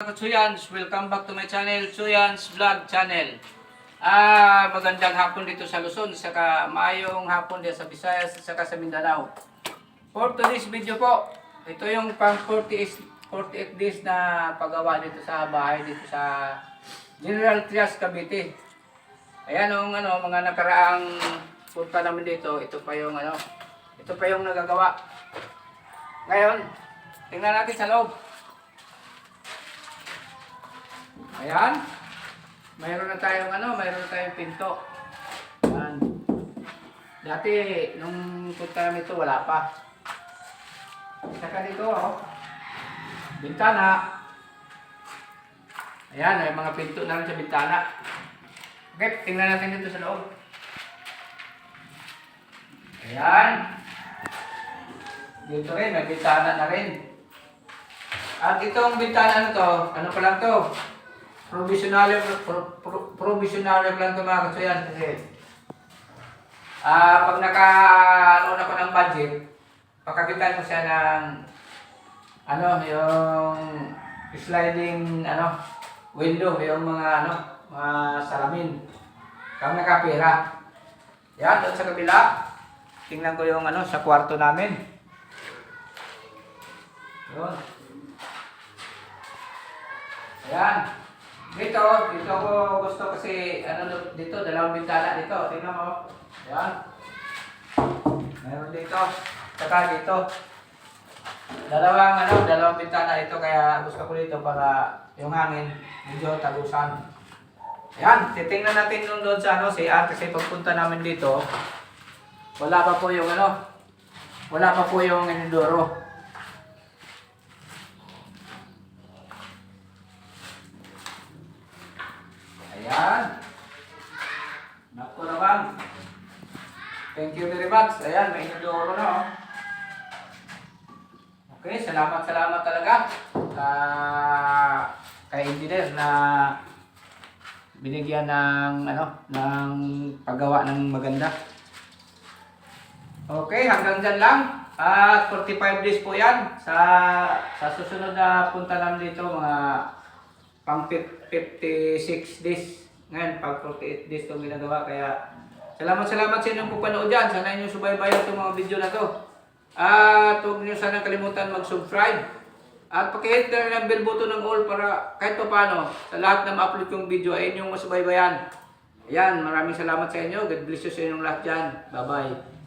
Tsuyans, welcome back to my channel, Tsuyans Vlog Channel. Ah, magandang hapon dito sa Luzon, saka maayong hapon dito sa Visayas, saka sa Mindanao. For today's video po, ito yung pang 48, 48 days na paggawa dito sa bahay dito sa General Trias, Cavite. Ayan ang ano, mga nakaraang punta namin dito, ito pa yung ano, ito pa yung nagagawa. Ngayon, tingnan natin sa loob. Ayan. Mayroon na tayong ano, mayroon na tayong pinto. Ayan. Dati, nung punta namin ito, wala pa. Saka dito, oh. Bintana. Ayan, may mga pinto na rin sa bintana. Okay, tingnan natin dito sa loob. Ayan. Dito rin, may bintana na rin. At itong bintana na to, ano pa lang to? Provisional pro, pro, provisional lang to mga kasuyan kasi ah pag nakaroon ako ng budget, pakapitan ko siya ng ano, yung sliding ano, window, yung mga ano, mga salamin. Kung nakapira. Yan, doon sa kabila. Tingnan ko yung ano, sa kwarto namin. Yun. Ayan. Dito, dito ko gusto kasi, ano dito, dalawang bintana dito. Tingnan mo. Ayan. Meron dito. Saka dito. Dalawang, ano, dalawang bintana ito. Kaya gusto ko dito para yung hangin medyo tagusan. Ayan. Titingnan natin nung doon sa ano, si ate kasi pagpunta namin dito, wala pa po yung ano, wala pa po yung inidoro. Ayan. Naku naman. Thank you very much. Ayan, may inodoro na oh. Okay, salamat, salamat talaga sa kay engineer na binigyan ng ano, ng paggawa ng maganda. Okay, hanggang dyan lang. At 45 days po yan. Sa, sa susunod na punta namin dito, mga pang fif- 56 days. Ngayon, pag 48 days itong ginagawa. Kaya, salamat salamat sa inyong pupanood dyan. Sana inyong subaybayan itong mga video na to. At huwag niyo sana kalimutan mag-subscribe. At pakihit na rin ang bell button ng all para kahit pa paano, sa lahat na ma-upload kong video ay inyong masubaybayan. Ayan, maraming salamat sa inyo. God bless you sa inyong lahat dyan. Bye-bye.